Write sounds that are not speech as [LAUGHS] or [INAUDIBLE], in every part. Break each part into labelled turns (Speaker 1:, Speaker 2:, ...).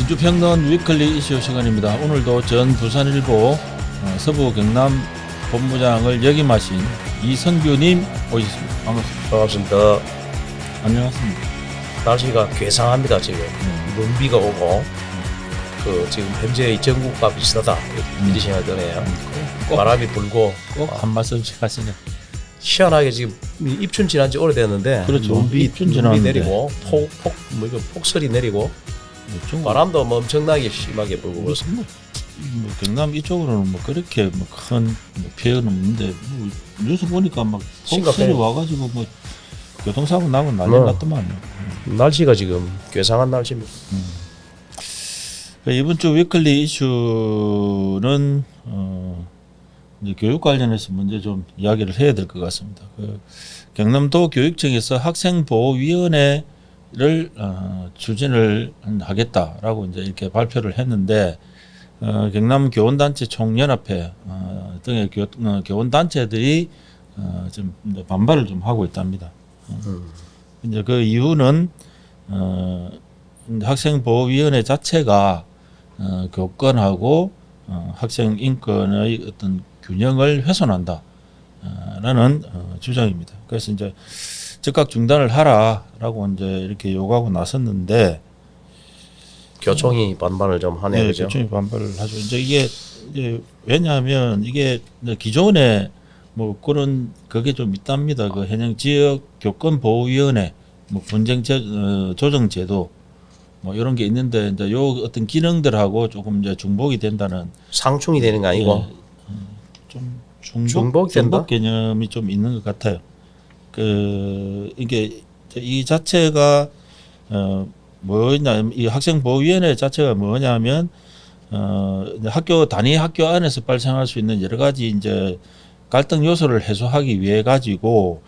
Speaker 1: 진주평론 위클리 이슈 시간입니다. 오늘도 전 부산일보 어, 서부 경남 본부장을 역임하신 이성규님 오셨습니다. 반갑습니다.
Speaker 2: 반갑습니다.
Speaker 1: 안녕하십니까.
Speaker 2: 날씨가 괴상합니다 지금.
Speaker 1: 네.
Speaker 2: 눈비가 오고 그 지금 현재 의 전국과 비슷하다
Speaker 1: 음.
Speaker 2: 이런 생각이 드네요.
Speaker 1: 꼭,
Speaker 2: 바람이 불고
Speaker 1: 꼭 한 말씀씩 하시네.
Speaker 2: 희한하게 지금 입춘 지난 지 오래됐는데
Speaker 1: 그렇죠.
Speaker 2: 눈비,
Speaker 1: 입춘
Speaker 2: 눈비
Speaker 1: 지났는데.
Speaker 2: 내리고 폭 폭 뭐 이거 폭설이 내리고
Speaker 1: 뭐
Speaker 2: 바람도 뭐 엄청나게 심하게 불고 그래서
Speaker 1: 무슨 뭐, 뭐 경남 이쪽으로는 뭐 그렇게 뭐 큰 뭐 피해는 없는데 뭐 뉴스 보니까 막
Speaker 2: 심각해.
Speaker 1: 폭설이 와가지고 뭐 교통사고 나고 난리
Speaker 2: 뭐.
Speaker 1: 났더만요.
Speaker 2: 날씨가 지금 괴상한 날씨입니다.
Speaker 1: 그 이번 주 위클리 이슈는 어, 이제 교육 관련해서 먼저 좀 이야기를 해야 될 것 같습니다. 그 경남도 교육청에서 학생보호위원회 를 어, 추진을 하겠다라고 이제 이렇게 발표를 했는데 어, 경남 교원단체 총연합회 어, 등의 교, 어, 교원단체들이 어, 좀 반발을 좀 하고 있답니다. 어, 이제 그 이유는 어, 학생보호위원회 자체가 어, 교권하고 어, 학생 인권의 어떤 균형을 훼손한다. 어, 라는 어, 주장입니다. 그래서 이제 즉각 중단을 하라라고 이제 이렇게 요구하고 나섰는데
Speaker 2: 교총이 반발을 좀 하네요,
Speaker 1: 네,
Speaker 2: 그죠?
Speaker 1: 교총이 반발을 하죠. 이제 이게 이제 왜냐하면 이게 기존에 뭐 그런 그게 좀 있답니다. 그 현행 지역 교권 보호위원회, 뭐 분쟁 제, 어, 조정 제도 뭐 이런 게 있는데 이제 요 어떤 기능들하고 조금 이제 중복이 된다는
Speaker 2: 상충이 되는 거 아니고
Speaker 1: 예, 음, 좀 중복,
Speaker 2: 된다?
Speaker 1: 중복 개념이 좀 있는 것 같아요. 그 이게 이 자체가 어 뭐냐 이 학생 보호위원회 자체가 뭐냐면 어 학교 단위 학교 안에서 발생할 수 있는 여러 가지 이제 갈등 요소를 해소하기 위해 가지고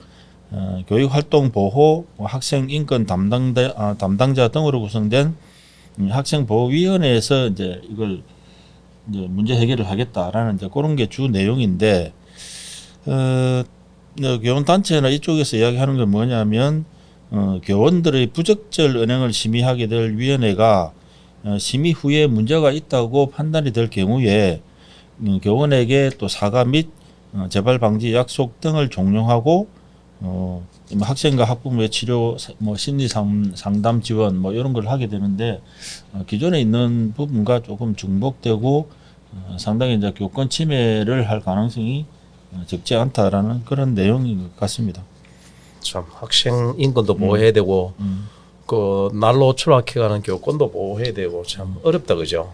Speaker 1: 어, 교육 활동 보호, 뭐 학생 인권 담당자 아, 담당자 등으로 구성된 음, 학생 보호위원회에서 이제 이걸 이제 문제 해결을 하겠다라는 이제 그런 게 주 내용인데 어, 어, 교원 단체나 이쪽에서 이야기하는 건 뭐냐면 어, 교원들의 부적절 은행을 심의하게 될 위원회가 어, 심의 후에 문제가 있다고 판단이 될 경우에 음, 교원에게 또 사과 및 어, 재발 방지 약속 등을 종용하고 어, 뭐 학생과 학부모의 치료, 사- 뭐 심리 상- 상담 지원 뭐 이런 걸 하게 되는데 어, 기존에 있는 부분과 조금 중복되고 어, 상당히 이제 교권 침해를 할 가능성이 어, 적지 않다라는 그런 내용인 것 같습니다.
Speaker 2: 참 학생 인권도 보호해야 되고
Speaker 1: 음.
Speaker 2: 그 날로 추락해가는 교권도 보호해야 되고 참 어렵다 그죠?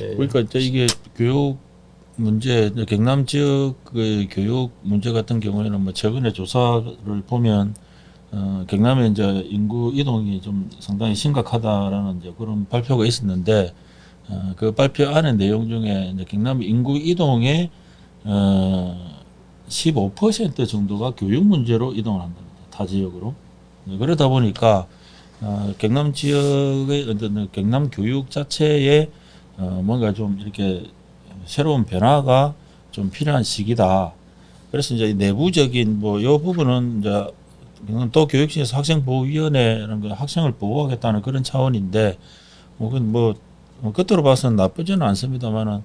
Speaker 2: 예.
Speaker 1: 그러니까 이제 이게 교육 문제, 경남 지역의 교육 문제 같은 경우에는 뭐 최근에 조사를 보면 어, 경남에 이제 인구 이동이 좀 상당히 심각하다라는 이제 그런 발표가 있었는데 어, 그 발표 안의 내용 중에 이제 경남 인구 이동의 어, 15% 정도가 교육 문제로 이동을 한답니다. 타 지역으로. 네, 그러다 보니까 어, 경남 지역의 어떤 경남 교육 자체에 어, 뭔가 좀 이렇게 새로운 변화가 좀 필요한 시기다. 그래서 이제 내부적인 뭐요 부분은 이제 또 교육청에서 학생보호위원회라는 거 학생을 보호하겠다는 그런 차원인데 뭐 그건 뭐 어, 끝으로 봐서는 나쁘지는 않습니다만은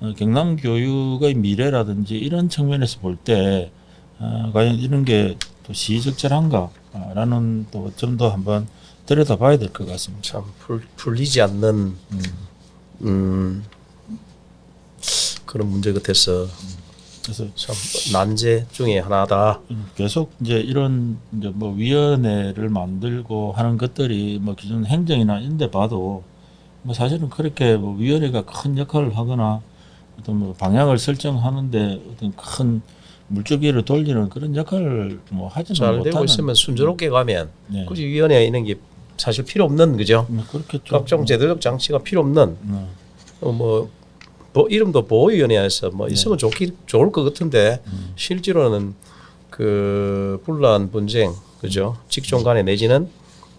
Speaker 1: 어, 경남 교육의 미래라든지 이런 측면에서 볼때 어, 과연 이런 게 또 시적절한가라는 또 점도 한번 들여다봐야 될 것 같습니다.
Speaker 2: 참 풀, 풀리지 않는 음, 그런 문제 같아서
Speaker 1: 그래서
Speaker 2: 참 난제 중에 하나다.
Speaker 1: 계속 이제 이런 이제 뭐 위원회를 만들고 하는 것들이 뭐 기존 행정이나 이런 데 봐도 뭐 사실은 그렇게 뭐 위원회가 큰 역할을 하거나 어떤 뭐 방향을 설정하는데 어떤 큰 물줄기를 돌리는 그런 역할을 뭐 하지는
Speaker 2: 잘
Speaker 1: 못하는
Speaker 2: 되고 있으면 순조롭게 가면
Speaker 1: 네.
Speaker 2: 굳이 위원회에 있는 게 사실 필요 없는 그죠?
Speaker 1: 뭐 그렇겠죠.
Speaker 2: 각종 제도적 장치가 필요 없는
Speaker 1: 네.
Speaker 2: 어, 뭐, 뭐 이름도 보호위원회에서 뭐
Speaker 1: 네.
Speaker 2: 있으면 좋기 좋을 것 같은데
Speaker 1: 음.
Speaker 2: 실제로는 그 분란 분쟁 그죠? 직종 간에 내지는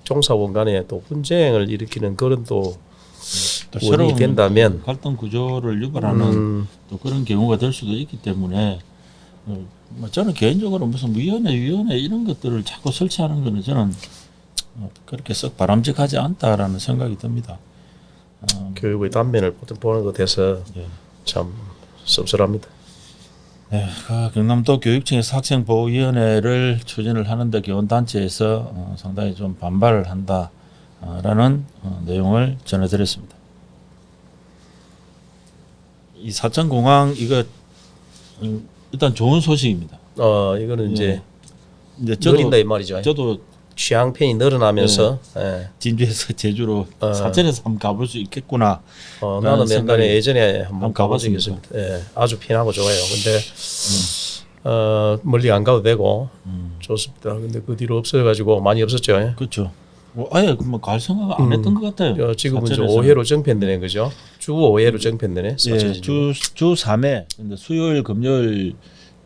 Speaker 2: 종사원 간에 또 분쟁을 일으키는 그런 또
Speaker 1: 또 새로운
Speaker 2: 된다면
Speaker 1: 그 갈등 구조를 유발하는
Speaker 2: 음,
Speaker 1: 또 그런 경우가 될 수도 있기 때문에 어, 뭐 저는 개인적으로 무슨 위원회 위원회 이런 것들을 자꾸 설치하는 거는 저는 어, 그렇게 썩 바람직하지 않다라는 생각이 듭니다. 어,
Speaker 2: 교육의 단면을 보- 보는 것 같아서
Speaker 1: 예.
Speaker 2: 참 씁쓸합니다.
Speaker 1: 네, 그 경남도 교육청에서 학생보호위원회를 추진을 하는데 교원단체에서 어, 상당히 좀 반발을 한다라는 어, 내용을 전해드렸습니다. 이 사천 공항 이거 음, 일단 좋은 소식입니다.
Speaker 2: 어 이거는 이제
Speaker 1: 이제 저도
Speaker 2: 느린다 이 말이죠.
Speaker 1: 저도
Speaker 2: 취향 편이 늘어나면서 예.
Speaker 1: 진주에서 [LAUGHS] 제주로
Speaker 2: 어.
Speaker 1: 사천에서 한번 가볼 수 있겠구나.
Speaker 2: 어, 나는
Speaker 1: 생각이-
Speaker 2: 옛날에 예전에 한번
Speaker 1: 한번 가봤습니다.
Speaker 2: 예, 아주 편하고 좋아요. 근데 어, 멀리 안 가도 되고
Speaker 1: 음.
Speaker 2: 좋습니다. 근데 그 뒤로 없어가지고 많이 없었죠. 예.
Speaker 1: 그렇죠. 뭐 아예 뭐갈 생각 안
Speaker 2: 음.
Speaker 1: 했던 것 같아요.
Speaker 2: 어, 지금은 이제
Speaker 1: 사천에서는.
Speaker 2: 5회로 정편되네, 그죠? 주 5회로 정편되네.
Speaker 1: 예,
Speaker 2: 지금.
Speaker 1: 주주 3회. 근데 수요일, 금요일,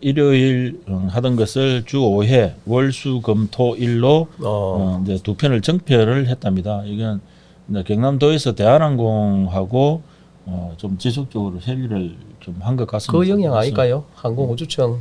Speaker 1: 일요일 음, 하던 것을 주 5회, 월, 수, 금, 토, 일로
Speaker 2: 어,
Speaker 1: 어, 이제 두 편을 정편을 했답니다. 이건 이제 경남도에서 대한항공하고 어, 좀 지속적으로 협의를 좀 한 것 같습니다.
Speaker 2: 그 영향 아닐까요? 항공우주청,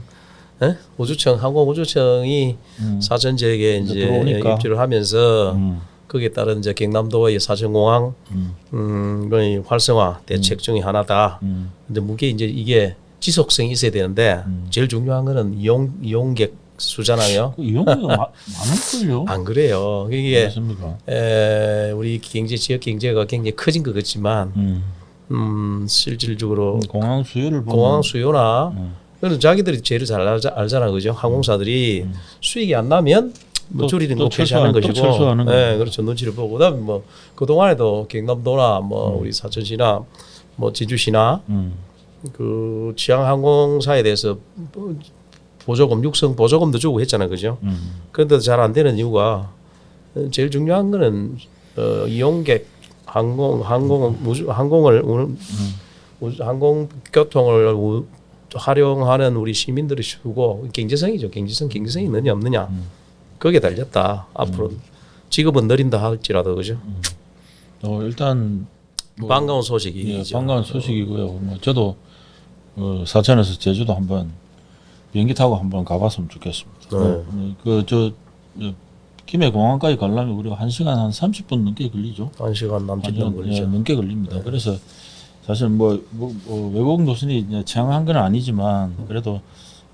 Speaker 2: 예? 우주청, 항공우주청이
Speaker 1: 음,
Speaker 2: 사천 지역에
Speaker 1: 이제 들어오니까.
Speaker 2: 입주를 하면서
Speaker 1: 음,
Speaker 2: 거기에 따른 이제 경남도의 사천공항
Speaker 1: 음,
Speaker 2: 음, 거의 활성화 대책 중에 하나다.
Speaker 1: 음,
Speaker 2: 근데 무게 이제 이게 지속성이 있어야 되는데
Speaker 1: 음.
Speaker 2: 제일 중요한 거는 이용 이용객 수잖아요.
Speaker 1: 그 마- 많을걸요? [LAUGHS]
Speaker 2: 안 그래요. 이게
Speaker 1: 그렇습니까?
Speaker 2: 에, 우리 경제 지역 경제가 굉장히 커진 것 같지만
Speaker 1: 음,
Speaker 2: 음, 실질적으로
Speaker 1: 공항 수요를 보면
Speaker 2: 공항 수요나
Speaker 1: 음,
Speaker 2: 그는 자기들이 제일 잘 알자, 알잖아, 그죠? 항공사들이 수익이 안 나면 뭐
Speaker 1: 또-
Speaker 2: 줄이는
Speaker 1: 또거또
Speaker 2: 것이고,
Speaker 1: 철수하는
Speaker 2: 네. 그렇죠. 눈치를 보고 그다음에 뭐그 동안에도 경남도나 뭐 우리 사천시나 뭐 진주시나
Speaker 1: 음,
Speaker 2: 그 지향 항공사에 대해서 뭐 보조금 육성 보조금도 주고 했잖아요, 그죠?
Speaker 1: 음,
Speaker 2: 그런데도 잘안 되는 이유가 어, 제일 중요한 거는 어, 이용객 항공 항공 우주 항공을 오는 우주 항공 교통을 우- 활용하는 우리 시민들이 주고 경제성이죠. 경제성 경제성이 있느냐 없느냐
Speaker 1: 음.
Speaker 2: 거기에 달렸다. 앞으로 지금은 느린다 할지라도 그죠.
Speaker 1: 어, 일단 뭐-
Speaker 2: 반가운
Speaker 1: 예,
Speaker 2: 소식이죠.
Speaker 1: 반가운 소식이고요. 뭐 저도 어, 사천에서 제주도 한번 비행기 타고 한번 가봤으면 좋겠습니다.
Speaker 2: 네.
Speaker 1: 그저 김해 공항까지 가려면 우리가 한 시간 한 30분 넘게 걸리죠.
Speaker 2: 한 시간 남짓
Speaker 1: 한 시간,
Speaker 2: 는 걸리죠.
Speaker 1: 예, 넘게 걸립니다. 그래서 사실 뭐, 뭐, 뭐 외국 노선이 취향한 건 아니지만 그래도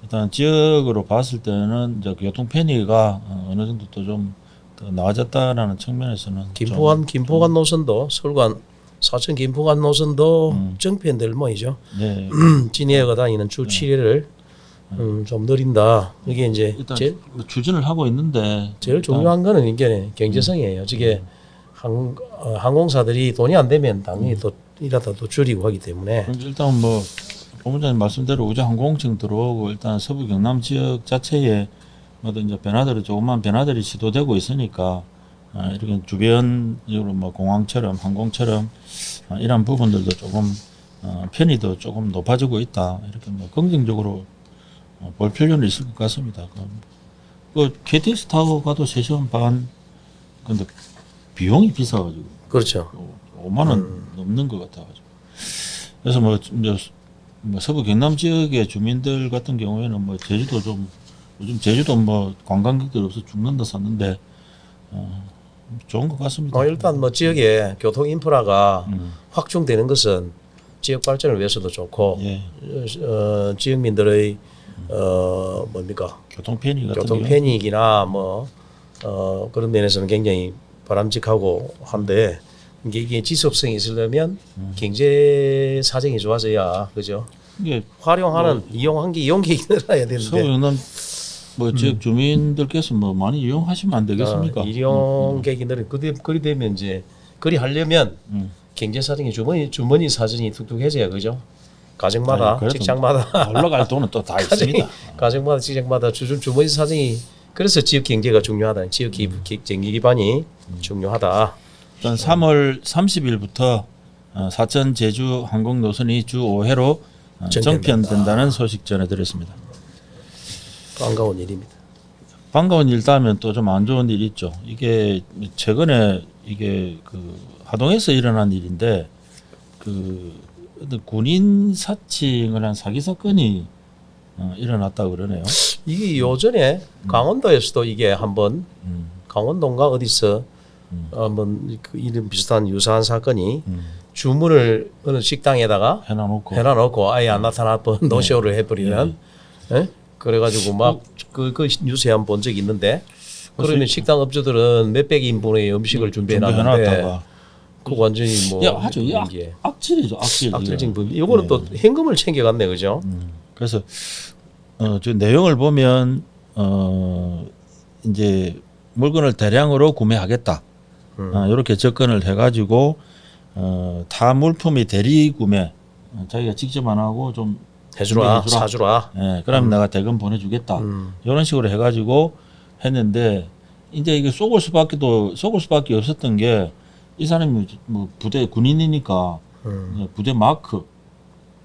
Speaker 1: 일단 지역으로 봤을 때는 이제 교통 편의가 어, 어느 정도 또좀더 나아졌다라는 측면에서는 좀-
Speaker 2: 김포간 김포간 노선도 서울간 사천 김포간 노선도
Speaker 1: 음.
Speaker 2: 정편될 모이죠.
Speaker 1: 네, [CLEARS THROAT]
Speaker 2: 진해가 다니는 주 7회를 음, 좀 느린다. 이게 이제
Speaker 1: 일단
Speaker 2: 제일,
Speaker 1: 추진을 하고 있는데
Speaker 2: 제일 중요한 거는 이게 경제성이에요. 저게 항, 어, 항공사들이 돈이 안 되면 당연히 또 또 줄이고 하기 때문에
Speaker 1: 일단 뭐 본부장님 말씀대로 우주 항공청 들어오고 일단 서부 경남 지역 자체에 어떤 이제 변화들이 조그만 변화들이 시도되고 있으니까 아, 이렇게 주변으로 뭐 공항처럼 항공처럼 아, 이런 부분들도 조금 어, 편의도 조금 높아지고 있다 이렇게 뭐 긍정적으로 어, 볼 필요는 있을 것 같습니다. 그, 그 KTX 타고 가도 3시간 반 근데 비용이 비싸가지고
Speaker 2: 그렇죠.
Speaker 1: 5만 원 넘는 것 같아가지고. 그래서 뭐 이제 뭐 서부 경남 지역의 주민들 같은 경우에는 뭐 제주도 좀 요즘 제주도 뭐 관광객들 없어 죽는다 샀는데 어, 좋은 것 같습니다.
Speaker 2: 어, 일단 뭐 지역에 교통 인프라가
Speaker 1: 음,
Speaker 2: 확충되는 것은 지역 발전을 위해서도 좋고
Speaker 1: 예,
Speaker 2: 어, 지역민들의 어 뭡니까?
Speaker 1: 교통 편의 같은
Speaker 2: 교통 편익이나 뭐 어, 그런 면에서는 굉장히 바람직하고 한데 이게, 이게 지속성이 있으려면
Speaker 1: 음.
Speaker 2: 경제 사정이 좋아져야 그죠
Speaker 1: 이게
Speaker 2: 활용하는 이용한 게 이용객이 늘어야
Speaker 1: 서부
Speaker 2: 되는데
Speaker 1: 경남 뭐 지역 주민들께서 뭐 많이 이용하시면 안 되겠습니까?
Speaker 2: 어, 이용객이 늘어 그리 그리 되면 이제 그리 하려면
Speaker 1: 음.
Speaker 2: 경제 사정이 주머니 주머니 사정이 툭툭해져야 그죠 가정마다
Speaker 1: 아니, 그래도
Speaker 2: 직장마다
Speaker 1: 올라갈 돈은 또 다 [LAUGHS]
Speaker 2: 가정이
Speaker 1: 있습니다.
Speaker 2: 가정마다 직장마다 주주 주머니 사정이 그래서 지역 경제가 중요하다. 지역 기,
Speaker 1: 음.
Speaker 2: 기, 경기 기반이 중요하다.
Speaker 1: 일단 3월 30일부터 어, 사천 제주 항공 노선이 주 5회로 어,
Speaker 2: 정편된다.
Speaker 1: 정편된다는 소식 전해드렸습니다.
Speaker 2: 반가운 일입니다.
Speaker 1: 반가운 일 다음엔 또 좀 안 좋은 일이 있죠. 이게 최근에 이게 그 하동에서 일어난 일인데 그 어떤 군인 사칭을 한 사기 사건이 어, 일어났다 그러네요.
Speaker 2: 이게 요전에 강원도에서도 이게 한번
Speaker 1: 음,
Speaker 2: 강원도인가 어디서
Speaker 1: 음.
Speaker 2: 한번 그 이런 비슷한 유사한 사건이
Speaker 1: 음,
Speaker 2: 주문을 어느 식당에다가
Speaker 1: 해놔놓고
Speaker 2: 해놔놓고 아예 안 나타나던 노쇼를 해버리면 예? 그래가지고 막 그 그 뉴스에 한 번 본 적이 있는데 그러면 식당 업주들은 몇백 인분의 음식을 준비해놨는데
Speaker 1: 준비해놨다가
Speaker 2: 그 완전히
Speaker 1: 뭐야이 악, 악질이죠 악질.
Speaker 2: 악질적인 부분. 이거는 또 현금을 챙겨갔네, 그죠?
Speaker 1: 음, 그래서 어저 내용을 보면 어 이제 물건을 대량으로 구매하겠다.
Speaker 2: 음.
Speaker 1: 아, 이렇게 접근을 해가지고 어, 타 물품이 대리 구매 어, 자기가 직접 안 하고 좀
Speaker 2: 해주라,
Speaker 1: 준비해주라.
Speaker 2: 사주라.
Speaker 1: 예, 그럼 내가 대금 보내주겠다.
Speaker 2: 음.
Speaker 1: 이런 식으로 해가지고 했는데 이제 이게 속을 수밖에도 속을 수밖에 없었던 게 이 사람이 뭐 부대 군인이니까
Speaker 2: 음.
Speaker 1: 부대 마크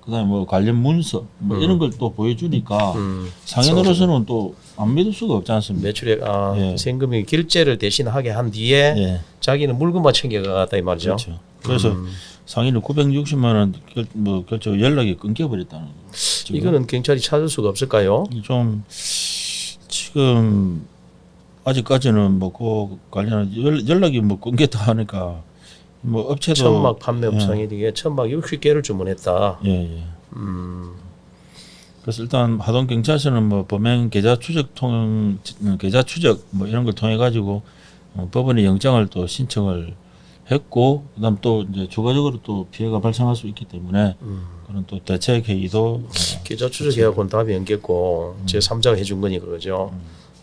Speaker 1: 그다음에 뭐 관련 문서 뭐
Speaker 2: 음.
Speaker 1: 이런 걸 또 보여주니까
Speaker 2: 음.
Speaker 1: 상인으로서는 또 안 믿을 수가 없지 않습니까?
Speaker 2: 매출액 아,
Speaker 1: 예.
Speaker 2: 세금이 결제를 대신하게 한 뒤에
Speaker 1: 예,
Speaker 2: 자기는 물건만 챙겨갔다 이 말이죠.
Speaker 1: 그렇죠. 그래서
Speaker 2: 음.
Speaker 1: 상인은 960만 원 결, 뭐 결정 연락이 끊겨버렸다는 거죠.
Speaker 2: 이거는 경찰이 찾을 수가 없을까요?
Speaker 1: 좀 지금 아직까지는 뭐그 관련 연- 연락이 뭐 끊겼다 하니까 뭐 업체도
Speaker 2: 천막 판매업 상인에게 천막 60개를 주문했다.
Speaker 1: 예, 예.
Speaker 2: 음.
Speaker 1: 그래서 일단 하동 경찰서는 뭐 범행 계좌 추적 통 계좌 추적 뭐 이런 걸 통해 가지고 어, 법원에 영장을 또 신청을 했고 그다음 또 이제 추가적으로 또 피해가 발생할 수 있기 때문에
Speaker 2: 음.
Speaker 1: 그런 또 대책 회의도 어,
Speaker 2: 계좌 추적해갖고는 답이 없겠고 제 3자가 해준 거니까 그죠.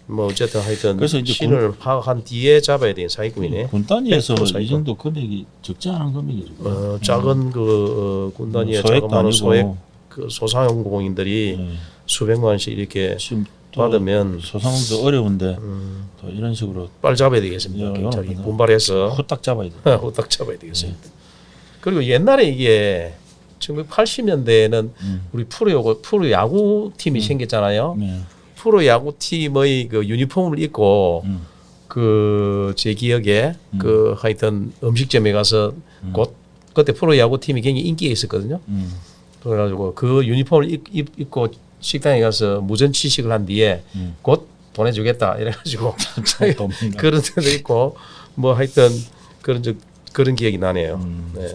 Speaker 2: 뭐 어쨌든 하여튼
Speaker 1: 음. 그래서 이제
Speaker 2: 신을 파악한 뒤에 잡아야 되는 사기꾼이네.
Speaker 1: 군 단위에서
Speaker 2: 100%
Speaker 1: 이. 정도 금액이 적지 않은 금액이죠.
Speaker 2: 어, 작은 그 어, 군 단위의
Speaker 1: 음. 소액도
Speaker 2: 자그마한
Speaker 1: 아니고
Speaker 2: 소액 그 소상공인들이
Speaker 1: 예.
Speaker 2: 수백만 원씩 이렇게
Speaker 1: 지금 또
Speaker 2: 받으면
Speaker 1: 소상공도 어려운데
Speaker 2: 음,
Speaker 1: 또 이런 식으로
Speaker 2: 빨리 잡아야 되겠습니다.
Speaker 1: 야,
Speaker 2: 경찰이
Speaker 1: 이거는
Speaker 2: 분발해서
Speaker 1: 후딱 잡아야 돼. [LAUGHS]
Speaker 2: 후딱 잡아야 되겠습니다. 그리고 옛날에 이게 1980년대에는
Speaker 1: 음.
Speaker 2: 우리 프로 프로 야구 팀이 생겼잖아요.
Speaker 1: 네.
Speaker 2: 프로 야구 팀의 그 유니폼을 입고
Speaker 1: 음.
Speaker 2: 그제 기억에 그 하여튼 음식점에 가서 곧 그때 프로 야구 팀이 굉장히 인기가 있었거든요.
Speaker 1: 음.
Speaker 2: 그래가지고 그 유니폼을 입, 입, 입 고 식당에 가서 무전 취식을 한 뒤에
Speaker 1: 음.
Speaker 2: 곧 보내주겠다 이래가지고. [LAUGHS] 그런 데도 있고 뭐 하여튼 그런 적 그런 기억이 나네요.
Speaker 1: 음.
Speaker 2: 네,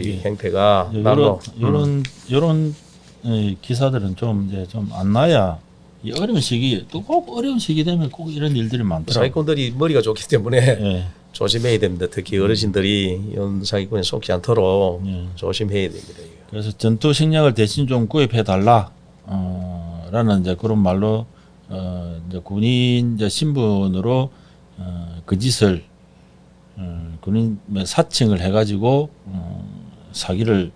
Speaker 1: 이게
Speaker 2: 행태가
Speaker 1: 이런 이런 이런 이 기사들은 좀 이제 좀 안 나야 이 어려운 시기에 또꼭 어려운 시기 되면 꼭 이런 일들이 많더라고요.
Speaker 2: 사기꾼들이 머리가 좋기 때문에
Speaker 1: 예.
Speaker 2: 조심해야 됩니다. 특히 어르신들이 이런 사기꾼에 속지 않도록
Speaker 1: 예.
Speaker 2: 조심해야 됩니다.
Speaker 1: 그래서 전투 식량을 대신 좀 구입해 달라. 어, 라는 이제 그런 말로 어, 이제 군인 이제 신분으로 어, 그 짓을 어, 군인 뭐 사칭을 해가지고 어, 사기를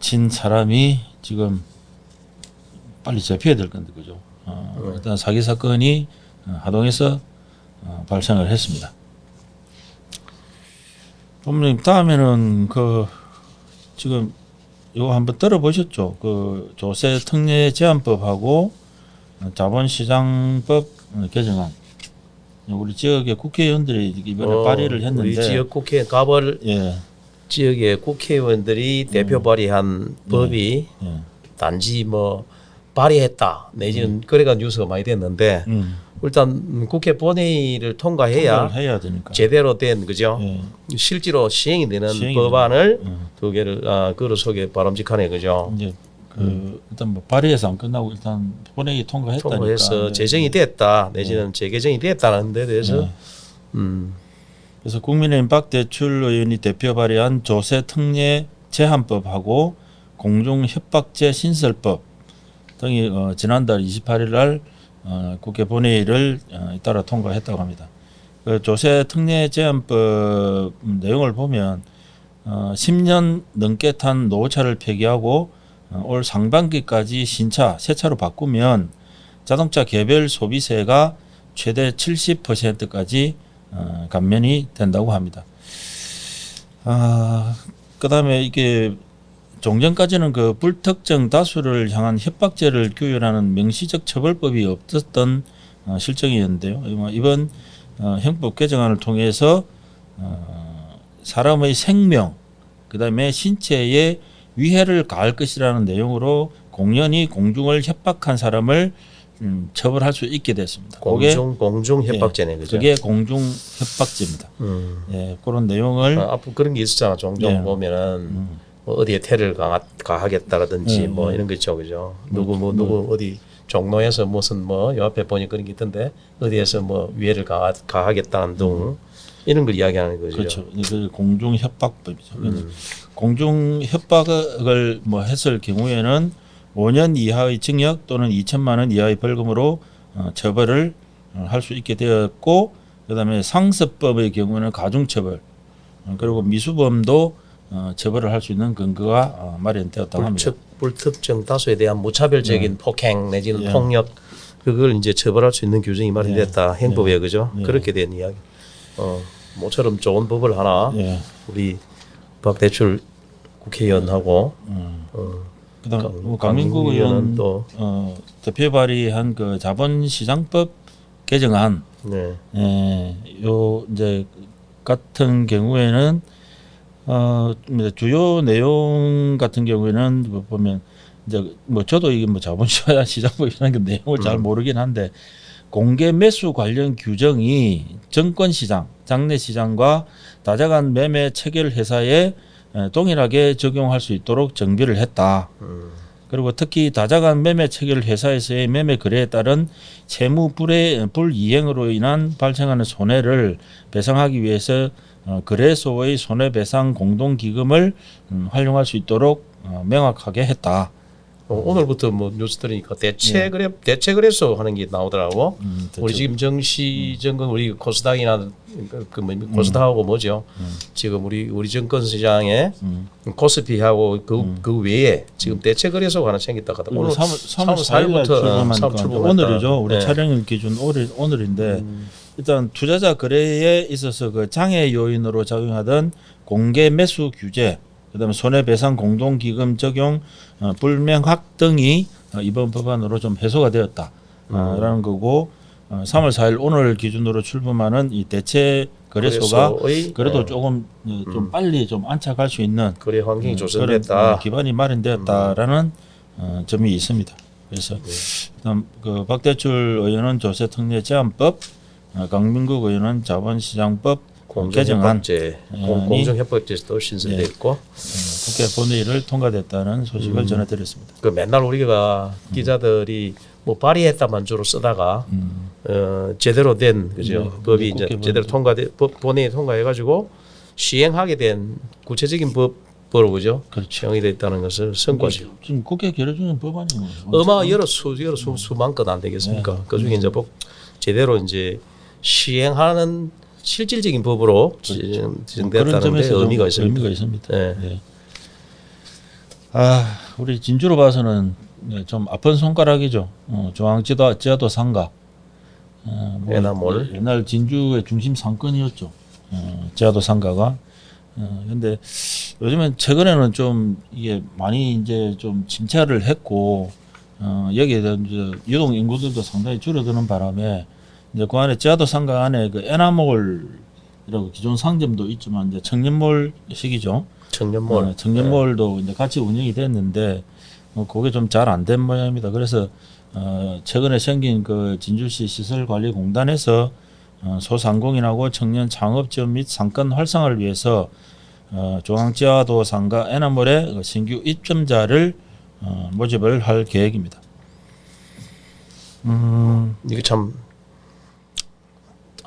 Speaker 1: 친 사람이 지금 빨리 잡혀야 될 건데 그죠? 어, 일단 사기 사건이 어, 하동에서 어, 발생을 했습니다. 부모님 다음에는 그 지금 이거 한번 들어보셨죠? 그 조세 특례 제한법하고 자본시장법 개정안 우리 지역의 국회의원들이 이번에
Speaker 2: 어,
Speaker 1: 발의를 했는데
Speaker 2: 우리 지역 국회 가벌
Speaker 1: 예,
Speaker 2: 지역의 국회의원들이 대표 발의한 법이
Speaker 1: 예,
Speaker 2: 단지 뭐 발의했다 내지는 그래가 뉴스가 많이 됐는데
Speaker 1: 음,
Speaker 2: 일단 국회 본회의를 통과해야
Speaker 1: 통과를 해야 되니까.
Speaker 2: 제대로 된 그죠
Speaker 1: 예,
Speaker 2: 실제로 시행이 되는
Speaker 1: 시행이
Speaker 2: 법안을
Speaker 1: 음.
Speaker 2: 두 개를 아 그를 속에 바람직하네 그죠
Speaker 1: 이제 그 일단 뭐 발의해서 안 끝나고 일단 본회의 통과했다니까.
Speaker 2: 음. 통과해서
Speaker 1: 네.
Speaker 2: 제정이 됐다 내지는 재개정이 됐다는 데 대해서
Speaker 1: 네.
Speaker 2: 음
Speaker 1: 그래서 국민의힘 박 대출 의원이 대표 발의한 조세 특례 제한법하고 공중협박죄 신설법 등이 어, 지난달 28일 날 어, 국회 본회의를 어, 잇따라 통과했다고 합니다. 그 조세 특례 제한법 내용을 보면 어, 10년 넘게 탄 노후차를 폐기하고 어, 올 상반기까지 신차 새 차로 바꾸면 자동차 개별 소비세가 최대 70%까지 어, 감면이 된다고 합니다. 아, 그다음에 이게 종전까지는 그 불특정 다수를 향한 협박죄를 규율하는 명시적 처벌법이 없었던 어, 실정이었는데요. 이번- 이번 어, 형법 개정안을 통해서 어, 사람의 생명, 그 다음에 신체에 위해를 가할 것이라는 내용으로 공연히 공중을 협박한 사람을 음, 처벌할 수 있게 됐습니다.
Speaker 2: 공중 공중 협박죄네 그죠?
Speaker 1: 그게 공중 협박죄입니다.
Speaker 2: 음.
Speaker 1: 예, 그런 내용을
Speaker 2: 아, 앞으로 그런 게 있었잖아. 종종
Speaker 1: 네.
Speaker 2: 보면은 뭐 어디에 강하, 가하겠다라든지
Speaker 1: 네,
Speaker 2: 뭐
Speaker 1: 네.
Speaker 2: 이런 거 있죠, 그죠? 누구 뭐 누구 어디 종로에서 무슨 뭐 옆에 보니 그런 게 있던데 어디에서 뭐 위해를 가하, 가하겠다는 등 이런 걸 이야기하는 거죠.
Speaker 1: 그렇죠. 그 공중 협박법이죠.
Speaker 2: 음.
Speaker 1: 공중 협박을 뭐 했을 경우에는 5년 이하의 징역 또는 2천만 원 이하의 벌금으로 어, 처벌을 할수 있게 되었고 그다음에 상습법의 경우는 가중처벌 어, 그리고 미수범도 어, 처벌을 할 수 있는 근거가 어, 마련되었다고 합니다.
Speaker 2: 불특, 불특정 다수에 대한 무차별적인 폭행 내지는
Speaker 1: 예.
Speaker 2: 폭력 그걸 이제 처벌할 수 있는 규정이 마련됐다 행법에 그죠?
Speaker 1: 예.
Speaker 2: 그렇게 된 이야기. 어, 모처럼 좋은 법을 하나
Speaker 1: 예.
Speaker 2: 우리 박대출 국회의원하고
Speaker 1: 음.
Speaker 2: 어,
Speaker 1: 그다음
Speaker 2: 강-
Speaker 1: 뭐 강민국
Speaker 2: 의원 또-
Speaker 1: 어, 대표 발의한 그 자본시장법 개정안
Speaker 2: 네.
Speaker 1: 예, 요 이제 같은 경우에는 어 이제 주요 내용 같은 경우에는 뭐 보면 이제 뭐 저도 이게 뭐 자본시장 시장법 이라는 게 내용을 잘 모르긴 한데 공개 매수 관련 규정이 증권 시장, 장내 시장과 다자간 매매 체결 회사에 에, 동일하게 적용할 수 있도록 정비를 했다.
Speaker 2: 음.
Speaker 1: 그리고 특히 다자간 매매 체결 회사에서의 매매 거래에 따른 채무 불의 불이행으로 인한 발생하는 손해를 배상하기 위해서 어, 거래소의 손해배상 공동기금을 음, 활용할 수 있도록 어, 명확하게 했다.
Speaker 2: 어, 오늘부터 뭐 뉴스 들으니까 대체 그래 대체 거래소 하는 게 나오더라고.
Speaker 1: 음,
Speaker 2: 우리 지금 정시 정권 우리 코스닥이나 그 뭐, 코스닥하고 뭐죠? 지금 우리 우리 증권 시장에
Speaker 1: 음.
Speaker 2: 코스피하고 그 그 외에 지금 대체 거래소가 하나 생겼다 하다.
Speaker 1: 오늘
Speaker 2: 오늘
Speaker 1: 3월 3월 4일
Speaker 2: 4일부터
Speaker 1: 날 출범하니까
Speaker 2: 사업 출범했다.
Speaker 1: 오늘이죠. 우리
Speaker 2: 네.
Speaker 1: 촬영 기준 오늘 오늘인데 일단 투자자 거래에 있어서 그 장애 요인으로 작용하던 공개 매수 규제, 그다음에 손해배상 공동기금 적용 어, 불명확 등이 어, 이번 법안으로 좀 해소가 되었다라는 거고 어, 3월 4일 오늘 기준으로 출범하는 이 대체 거래소가
Speaker 2: 거래소의,
Speaker 1: 그래도
Speaker 2: 어,
Speaker 1: 조금 어, 좀 빨리 좀 안착할 수 있는
Speaker 2: 거래 환경이
Speaker 1: 음,
Speaker 2: 조성됐다.
Speaker 1: 그런, 어, 기반이 마련되었다라는 어, 점이 있습니다. 그래서 일단 그 박대출 의원은 조세 특례 제한법, 어, 강민국 의원은 자본시장법 개정안
Speaker 2: 공정협박제,
Speaker 1: 아니,
Speaker 2: 공- 공정협박제도 신설됐고
Speaker 1: 어, 국회 본회의를 통과됐다는 소식을
Speaker 2: 음.
Speaker 1: 전해드렸습니다.
Speaker 2: 그 맨날 우리가 기자들이 뭐 발의했다만 주로 쓰다가
Speaker 1: 음.
Speaker 2: 어, 제대로 된 그죠
Speaker 1: 네,
Speaker 2: 법이 이제. 제대로 통과돼 법 본회의 통과해가지고 시행하게 된 구체적인 법으로 그죠
Speaker 1: 그렇죠.
Speaker 2: 시행이 됐다는 것을 성과죠.
Speaker 1: 지금 국회 결의 중인 법안이 뭐
Speaker 2: 어마 여러 수 여러 수 수만 건 안 되겠습니까?
Speaker 1: 네.
Speaker 2: 그 중에 이제 법 제대로 이제 시행하는 실질적인 법으로 지-
Speaker 1: 뭐
Speaker 2: 지정됐다는 데 의미가 있습니다.
Speaker 1: 의미가 있습니다.
Speaker 2: 네.
Speaker 1: 예. 아, 우리 진주로 봐서는 네, 좀 아픈 손가락이죠. 어, 중앙지도 지하도 상가. 어, 뭐
Speaker 2: 에나몰.
Speaker 1: 옛날 진주의 중심 상권이었죠. 어, 지하도 상가가. 어, 근데 요즘엔 최근에는 좀 이게 많이 이제 좀 침체를 했고 어, 여기에 대한 유동 인구들도 상당히 줄어드는 바람에 이제 그 안에 지하도 상가 안에 그 에나몰이라고 기존 상점도 있지만 이제 청년몰식이죠.
Speaker 2: 청년몰
Speaker 1: 어, 청년몰도 이제 같이 운영이 됐는데 뭐 그게 좀 잘 안 된 모양입니다. 그래서 어, 최근에 생긴 그 진주시 시설관리공단에서 어, 소상공인하고 청년 창업 지원 및 상권 활성화를 위해서 어, 중앙지하도 상가 에나몰의 그 신규 입점자를 어, 모집을 할 계획입니다. 음,
Speaker 2: 이게 참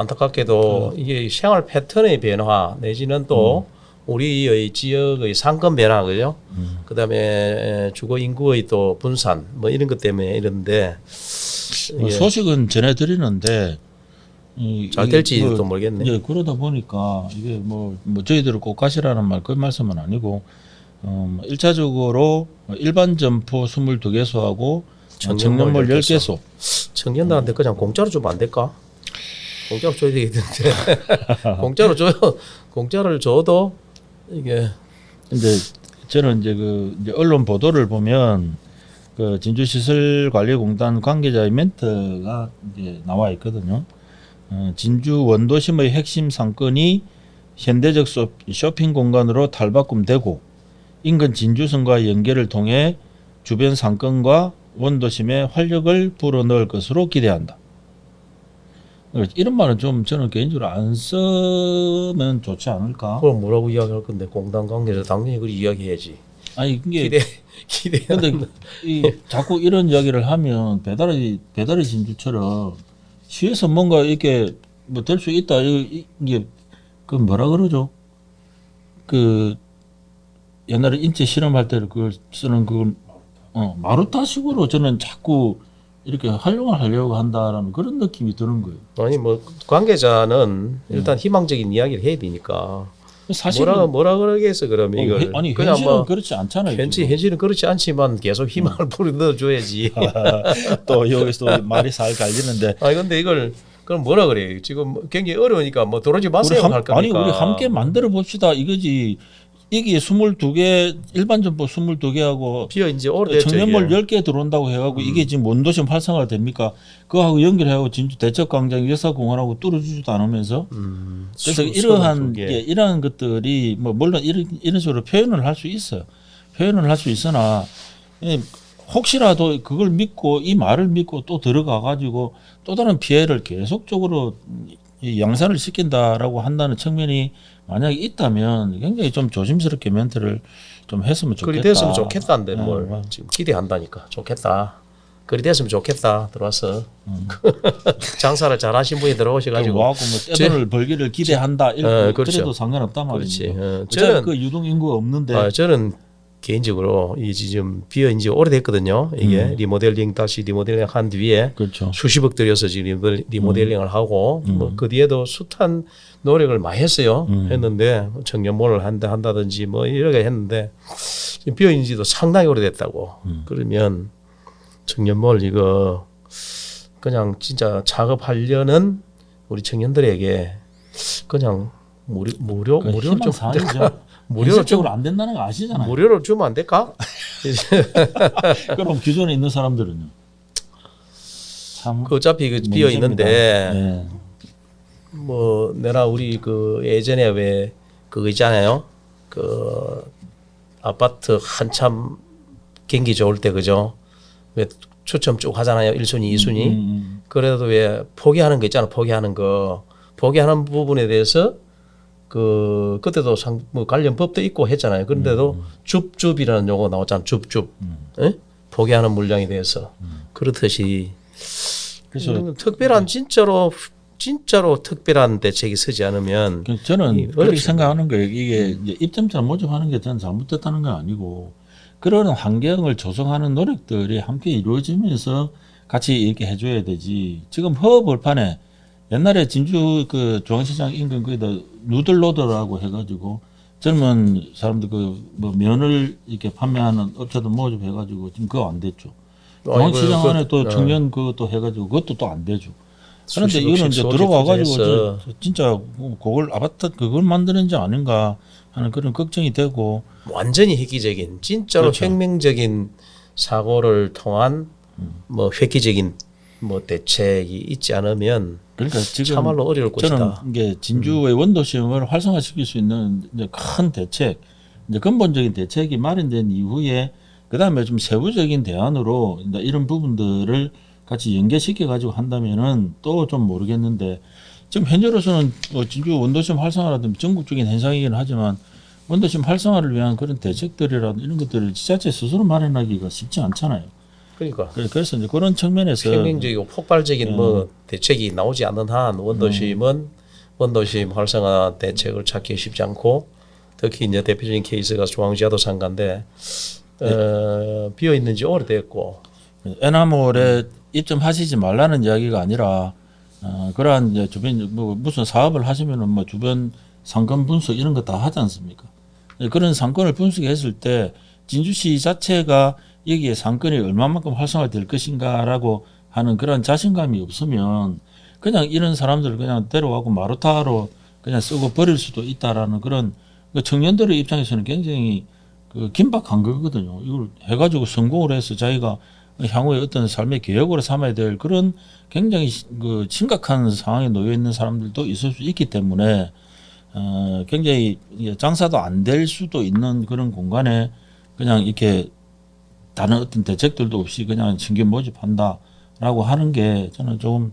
Speaker 2: 안타깝게도 이게 생활 패턴의 변화 내지는 또 우리의 지역의 상권 변화 그죠? 그다음에 주거 인구의 또 분산 뭐 이런 것 때문에 이런데
Speaker 1: 뭐
Speaker 2: 이게
Speaker 1: 소식은 전해 드리는데 이-
Speaker 2: 잘 될지
Speaker 1: 뭐
Speaker 2: 또 모르겠네.
Speaker 1: 이제 그러다 보니까 이게 뭐, 뭐 저희들을 꼭 가시라는 말 그 말씀은 아니고 어, 뭐 일차적으로 일반 점포 22개소하고
Speaker 2: 청년몰
Speaker 1: 청년몰
Speaker 2: 10개소.
Speaker 1: 10개소
Speaker 2: 청년들한테 그냥 공짜로 주면 안 될까? 공짜로 줘야 되겠는데 [LAUGHS] 공짜로 줘요. 공짜를 줘도 이게
Speaker 1: 근데 저는 이제 그 이제 언론 보도를 보면 그 진주시설관리공단 관계자의 멘트가 이제 나와 있거든요. 어, 진주 원도심의 핵심 상권이 현대적 쇼- 쇼핑 공간으로 탈바꿈되고 인근 진주성과 연계를 통해 주변 상권과 원도심에 활력을 불어넣을 것으로 기대한다. 이런 말은 좀 저는 개인적으로 안 쓰면 좋지 않을까?
Speaker 2: 그럼 뭐라고 이야기할 건데 공당 관계에서 당연히 그리 이야기해야지.
Speaker 1: 아니 이게
Speaker 2: 기대 [LAUGHS] 기대.
Speaker 1: 근데 이 자꾸 이런 이야기를 하면 배달의 배달의 진주처럼 시에서 뭔가 이렇게 뭐 될 수 있다 이- 이게 그 뭐라 그러죠? 그 옛날에 인체 실험할 때를 그걸 쓰는 그 어, 마루타식으로 저는 자꾸 이렇게 활용을 하려고 한다라는 그런 느낌이 드는 거예요.
Speaker 2: 아니 뭐 관계자는 일단 희망적인 이야기를 해야 되니까
Speaker 1: 사실은
Speaker 2: 뭐라 뭐라 그러겠어 그러면
Speaker 1: 어,
Speaker 2: 이걸
Speaker 1: 해- 아니 현실은
Speaker 2: 뭐
Speaker 1: 그렇지 않잖아요. 지금.
Speaker 2: 현실은 그렇지 않지만 계속 희망을 [LAUGHS] 불어넣어 줘야지. [LAUGHS]
Speaker 1: 또 여기서 또 말이 살 갈리는데
Speaker 2: 아니 근데 이걸 그럼 뭐라 그래? 지금 굉장히 어려우니까 뭐 들어오지 마세요
Speaker 1: 함,
Speaker 2: 할 거니까.
Speaker 1: 아니 우리 함께 만들어 봅시다 이거지. 이게 22개 일반 점포 22개하고
Speaker 2: 비어 이제 오래됐죠.
Speaker 1: 청년몰
Speaker 2: 이게.
Speaker 1: 10개 들어온다고 해가고
Speaker 2: 음.
Speaker 1: 이게 지금 원도심 활성화가 됩니까? 그거하고 연결해하고 진주 대척광장 역사공원하고 뚫어주지도 않으면서
Speaker 2: 음,
Speaker 1: 그래서
Speaker 2: 수-
Speaker 1: 이러한. 예, 이러한 것들이 뭐 물론 이런 이런 식으로 표현을 할 수 있어요. 표현을 할 수 있으나 예, 혹시라도 그걸 믿고 이 말을 믿고 또 들어가 가지고 또 다른 피해를 계속적으로 이 양산을 시킨다라고 한다는 측면이 만약에 있다면 굉장히 좀 조심스럽게 멘트를 좀 했으면 좋겠다.
Speaker 2: 그리 됐으면 좋겠다는데
Speaker 1: 어,
Speaker 2: 뭘
Speaker 1: 어.
Speaker 2: 지금 기대한다니까 좋겠다. 그리 됐으면 좋겠다 들어와서 [LAUGHS] 장사를 잘하신 분이 들어오셔가지고
Speaker 1: 와고 뭐 떼돈을 벌기를 기대한다 이렇게
Speaker 2: 어, 그렇죠.
Speaker 1: 그래도 상관없단. 말이죠.
Speaker 2: 어,
Speaker 1: 저는
Speaker 2: 저는
Speaker 1: 그 유동 인구가 없는데
Speaker 2: 아, 저는 개인적으로 이 지금 비어 이제 오래됐거든요. 이게
Speaker 1: 음.
Speaker 2: 리모델링 다시 리모델링 한 뒤에
Speaker 1: 그렇죠.
Speaker 2: 수십억 들여서 지금 리모- 리모델링을 하고
Speaker 1: 음.
Speaker 2: 뭐그 뒤에도 숱한 노력을 많이 했어요.
Speaker 1: 음.
Speaker 2: 했는데 뭐 청년몰을 한다 한다든지 뭐 이렇게 했는데 지금 비어 인지도 상당히 오래됐다고.
Speaker 1: 음.
Speaker 2: 그러면 청년몰 이거 그냥 진짜 작업하려는 우리 청년들에게 그냥 무료 무료
Speaker 1: 그
Speaker 2: 무료로 좀
Speaker 1: 희망사항이죠. [LAUGHS]
Speaker 2: 무료로 좀
Speaker 1: 현실적으로 안 된다는 거 아시잖아요.
Speaker 2: 무료로 주면 안 될까? [LAUGHS]
Speaker 1: 그럼 기존에 있는 사람들은요. 참
Speaker 2: 그 어차피 그. 비어 있는데
Speaker 1: 예.
Speaker 2: 뭐 내가 우리 그 예전에 왜 그거 있잖아요. 그 아파트 한참 경기 좋을 때 그죠? 왜 추첨 쭉 하잖아요. 1순위, 2순위.
Speaker 1: 음, 음.
Speaker 2: 그래도 왜 포기하는 거 있잖아. 포기하는 거. 포기하는 부분에 대해서 그 그때도 상, 뭐 관련 법도 있고 했잖아요. 그런데도 줍줍이라는 용어 나왔잖아. 줍줍. 예? 포기하는 물량에 대해서 그렇듯이
Speaker 1: 그래서
Speaker 2: 음, 특별한 진짜로 진짜로 특별한 대책이 서지 않으면
Speaker 1: 그 저는
Speaker 2: 이
Speaker 1: 그렇게. 생각하는 거예요. 이게 입점자 모집하는 게 저는 잘못됐다는 건 아니고 그런 환경을 조성하는 노력들이 함께 이루어지면서 같이 이렇게 해줘야 되지. 지금 허 벌판에 옛날에 진주 그 중앙시장 인근 거기다 누들로드라고 해가지고 젊은 사람들 그 뭐 면을 이렇게 판매하는 업체들 모집해가지고 지금 그거 안 됐죠. 중앙시장
Speaker 2: 아이고,
Speaker 1: 안에
Speaker 2: 그-
Speaker 1: 또
Speaker 2: 어.
Speaker 1: 청년 그것도 해가지고 그것도 또 안 되죠. 그런데 이거는 이제 들어와가지고 진짜 그걸 아파트 그걸 만드는지 아닌가 하는 그런 걱정이 되고
Speaker 2: 완전히 획기적인 진짜로
Speaker 1: 그렇죠.
Speaker 2: 혁명적인 사고를 통한 뭐 획기적인 뭐 대책이 있지 않으면
Speaker 1: 그러니까 지금
Speaker 2: 참말로 어려울
Speaker 1: 저는
Speaker 2: 것이다.
Speaker 1: 이게 진주의 원도심을 활성화시킬 수 있는 이제 큰 대책, 이제 근본적인 대책이 마련된 이후에 그 다음에 좀 세부적인 대안으로 이런 부분들을 같이 연계시켜 가지고 한다면은 또 좀 모르겠는데 지금 현재로서는 뭐 진주 원도심 활성화라든지 전국적인 현상이긴 하지만 원도심 활성화를 위한 그런 대책들이라든 이런 것들을 지자체 스스로 마련하기가 쉽지 않잖아요.
Speaker 2: 그러니까.
Speaker 1: 그래- 그래서 이제 그런 측면에서
Speaker 2: 혁명적이고 폭발적인
Speaker 1: 음.
Speaker 2: 뭐 대책이 나오지 않는 한 원도심은 원도심 활성화 대책을 찾기 쉽지 않고 특히 이제 대표적인 케이스가 중앙지하도 상가인데 어, 비어 있는지 오래됐고.
Speaker 1: 에나몰에 입점하시지 말라는 이야기가 아니라 어, 그러한 이제 주변 뭐 무슨 사업을 하시면은 뭐 주변 상권 분석 이런 거 다 하지 않습니까? 예, 그런 상권을 분석했을 때 진주시 자체가 여기에 상권이 얼마만큼 활성화될 것인가라고 하는 그런 자신감이 없으면 그냥 이런 사람들을 그냥 데려가고 마루타로 그냥 쓰고 버릴 수도 있다라는 그런 그 청년들의 입장에서는 굉장히 그 긴박한 거거든요. 이걸 해가지고 성공을 해서 자기가 향후에 어떤 삶의 계획으로 삼아야 될 그런 굉장히 시- 그 심각한 상황에 놓여 있는 사람들도 있을 수 있기 때문에 어 굉장히 장사도 안 될 수도 있는 그런 공간에 그냥 이렇게 다른 어떤 대책들도 없이 그냥 신규 모집한다라고 하는 게 저는 조금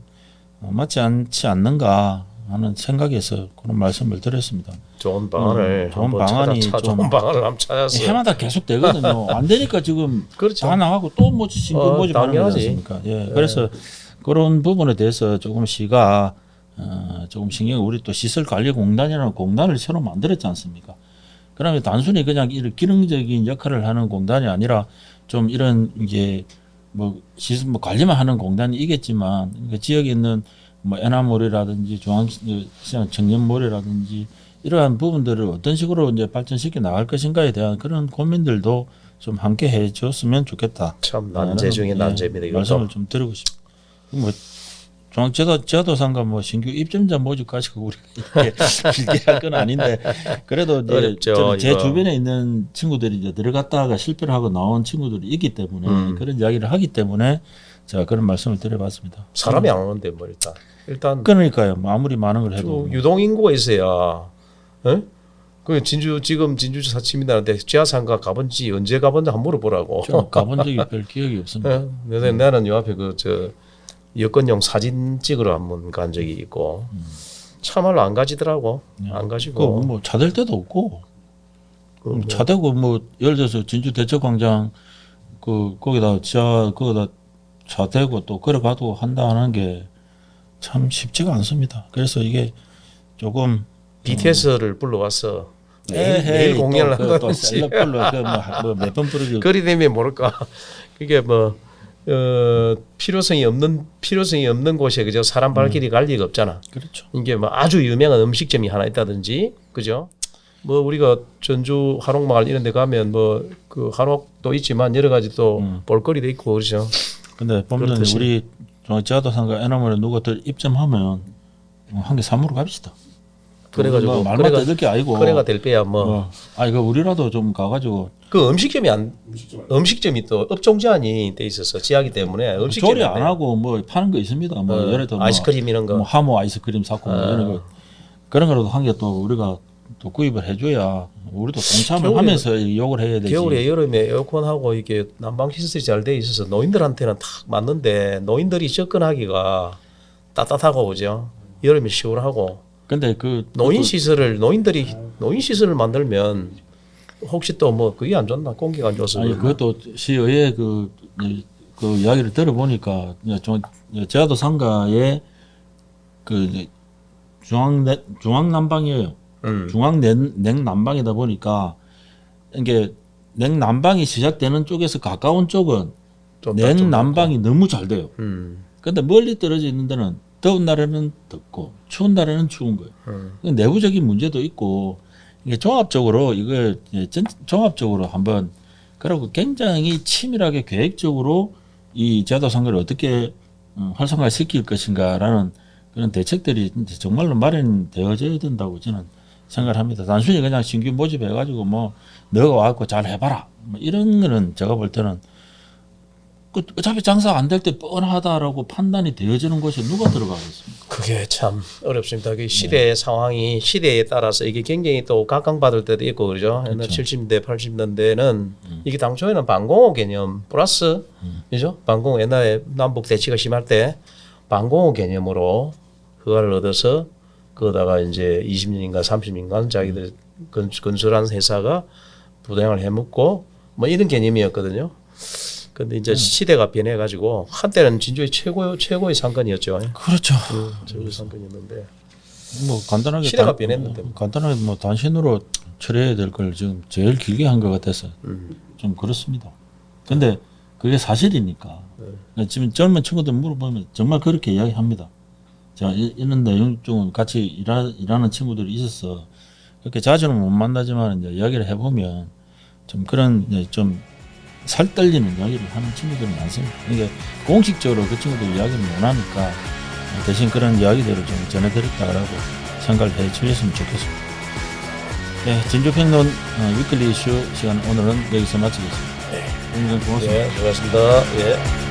Speaker 1: 어, 맞지 않지 않는가 하는 생각에서 그런 말씀을 드렸습니다.
Speaker 2: 좋은 방안을
Speaker 1: 음, 좋은 방안이
Speaker 2: 찾아,
Speaker 1: 좀-
Speaker 2: 좋은 방안을 한번 찾았어.
Speaker 1: 해마다 계속 되거든요. 안 되니까 지금 [LAUGHS]
Speaker 2: 그렇죠.
Speaker 1: 다 나가고 또뭐 신규
Speaker 2: 어,
Speaker 1: 모집하는. 않습니까? 예. 그래서 그런 부분에 대해서 조금 시가 어, 조금 신경 우리 또 시설관리공단이라는 공단을 새로 만들었지 않습니까? 그러면 단순히 그냥 이런 기능적인 역할을 하는 공단이 아니라 좀 이런 이게 뭐 시설 뭐 관리만 하는 공단이겠지만 그 지역에 있는 뭐 에나몰이라든지 중앙시장 청년몰이라든지 이러한 부분들을 어떤 식으로 이제 발전시켜 나갈 것인가에 대한 그런 고민들도 좀 함께 해줬으면 좋겠다.
Speaker 2: 참 난제 중에
Speaker 1: 예,
Speaker 2: 난제입니다.
Speaker 1: 말씀을 좀 드리고 싶습니다. 뭐 중앙제도 제도상가 뭐 신규 입점자 모집 가지고 우리가 이렇게 [LAUGHS] 길게 할 건 아닌데 그래도 이제
Speaker 2: 어렵죠,
Speaker 1: 저는 제
Speaker 2: 이거.
Speaker 1: 주변에 있는 친구들이 이제 들어갔다가 실패를 하고 나온 친구들이 있기 때문에
Speaker 2: 음.
Speaker 1: 그런 이야기를 하기 때문에 제가 그런 말씀을 드려봤습니다.
Speaker 2: 사람이 안 오는데 뭐 일단 일단
Speaker 1: 그러니까요. 뭐 아무리 많은 걸 해도
Speaker 2: 좀 유동 인구가 있어야. 에? 그 진주 지금 진주 사치민다는데 지하상가 가본지 언제 가본지 한번 물어보라고.
Speaker 1: 좀 가본 적이 [LAUGHS] 별 기억이 없습니다.
Speaker 2: 예? 그래서 나는 요 앞에 그 저 여권용 사진 찍으러 한번 간 적이 있고 참말로 안 가지더라고.
Speaker 1: 안그
Speaker 2: 가지고.
Speaker 1: 뭐 차댈 데도 없고
Speaker 2: 그 뭐
Speaker 1: 차대고 뭐 예를 들어서 진주 대처광장 그 거기다 지하 거기다 차대고 또 걸어가도 한다 하는 게 참 쉽지가 않습니다. 그래서 이게 조금
Speaker 2: BTS를 불러와서
Speaker 1: 에헤이,
Speaker 2: 내일 공연을 한다든지
Speaker 1: 그뭐몇번 부르고
Speaker 2: 거리 되면 모를까. 그게 뭐 어, 필요성이 없는 필요성이 없는 곳에 그저 사람 발길이 갈 리가 없잖아.
Speaker 1: 그렇죠.
Speaker 2: 이게 뭐 아주 유명한 음식점이 하나 있다든지 그죠? 뭐 우리가 전주 한옥마을 이런 데 가면 뭐 그 한옥도 있지만 여러 가지 또
Speaker 1: 음.
Speaker 2: 볼거리도 있고 그렇죠.
Speaker 1: 근데 보면. 우리 지하도상가 에나물에 누가 더 입점하면 한 개 사무로 갑시다.
Speaker 2: 그래가지고
Speaker 1: 뭐 말만
Speaker 2: 그래가-
Speaker 1: 뜯을 게 아니고
Speaker 2: 그래가 될 빼야 뭐그
Speaker 1: 어, 아 이거 우리라도 좀 가가지고
Speaker 2: 음식점이 안 음식점이 또 업종 제한이 돼 있어서 지하기 때문에 음식점이
Speaker 1: 조리 안. 하고 뭐 파는 거 있습니다. 뭐
Speaker 2: 어,
Speaker 1: 예를 들어 뭐
Speaker 2: 아이스크림 이런 거
Speaker 1: 뭐 하모 아이스크림 사고 뭐
Speaker 2: 어.
Speaker 1: 이런 거 그런 거라도 한개또 우리가 또 구입을 해줘야 우리도 동참을
Speaker 2: 겨울에-
Speaker 1: 하면서 욕을 해야 되지.
Speaker 2: 겨울에 여름에 에어컨하고 이게 난방 시설이 잘 돼 있어서 노인들한테는 탁 맞는데 노인들이 접근하기가 따뜻하고 그죠? 여름에 시원하고
Speaker 1: 근데 그
Speaker 2: 노인 시설을 노인들이 노인 시설을 만들면 혹시 또 뭐 그게 안 좋나 공기가 안 좋아서
Speaker 1: 아니
Speaker 2: 그러나?
Speaker 1: 그것도 시의회 그, 이- 그 이야기를 들어보니까 이제 제아도 상가의 그 중앙 내, 중앙 난방이에요.
Speaker 2: 음.
Speaker 1: 중앙 냉, 냉 난방이다 보니까 이게 냉 난방이 시작되는 쪽에서 가까운 쪽은
Speaker 2: 좀 더- 좀
Speaker 1: 냉난방이 너무 잘 돼요.
Speaker 2: 더- 음.
Speaker 1: 근데 멀리 떨어져 있는 데는 더운 날에는 덥고 추운 날에는 추운 거예요.
Speaker 2: 음.
Speaker 1: 그 내부적인 문제도 있고 이게 종합적으로 이걸 종합적으로 한번 그리고 굉장히 치밀하게 계획적으로 이 제도 상가를 어떻게 어, 활성화시킬 것인가라는 그런 대책들이 정말로 마련되어져야 된다고 저는 생각을 합니다. 단순히 그냥 신규 모집해가지고 뭐 너가 와갖고 잘 해봐라 뭐 이런 거는 제가 볼 때는 그 어차피 장사 안 될 때 뻔하다라고 판단이 되어지는 곳에 누가 들어가겠습니까?
Speaker 2: 그게 참 어렵습니다. 그 시대 상황이 시대에 따라서 이게 굉장히 또 각광받을 때도 있고 그러죠. 옛날 70대, 80년대는 이게 당초에는 방공호 개념 플러스 그죠? 방공 옛날에 남북 대치가 심할 때 방공호 개념으로 허가를 얻어서 그거다가 이제 20년인가 30년간 자기들 건, 건설한 회사가 부당을 해먹고 뭐 이런 개념이었거든요. 근데 이제 시대가 변해가지고 한때는 진주의 최고 최고의 상권이었죠.
Speaker 1: 그렇죠.
Speaker 2: 그 저기 상권이었는데
Speaker 1: 뭐 간단하게
Speaker 2: 시대가
Speaker 1: 단-
Speaker 2: 변했는데.
Speaker 1: 뭐 간단하게 뭐 단신으로 처리해야 될 걸 지금 제일 길게 한 것 같아서
Speaker 2: 음.
Speaker 1: 좀 그렇습니다. 근데 그게 사실이니까
Speaker 2: 네.
Speaker 1: 그러니까 지금 젊은 친구들 물어보면 정말 그렇게 이야기합니다. 이- 이런 내용 중 같이 일하, 일하는 친구들이 있어서 그렇게 자주는 못 만나지만 이제 이야기를 해보면 좀 그런 좀 살떨리는 이야기를 하는 친구들이 많습니다. 이게 공식적으로 그 친구들 이야기를 못 하니까 대신 그런 이야기들을 좀 전해드렸다라고 생각을 해 주셨으면 좋겠습니다. 네, 진주평론 어, 위클리 이슈 시간 오늘은 여기서 마치겠습니다. 네. 오늘 고맙습니다.
Speaker 2: 예, 수고하셨습니다. 예.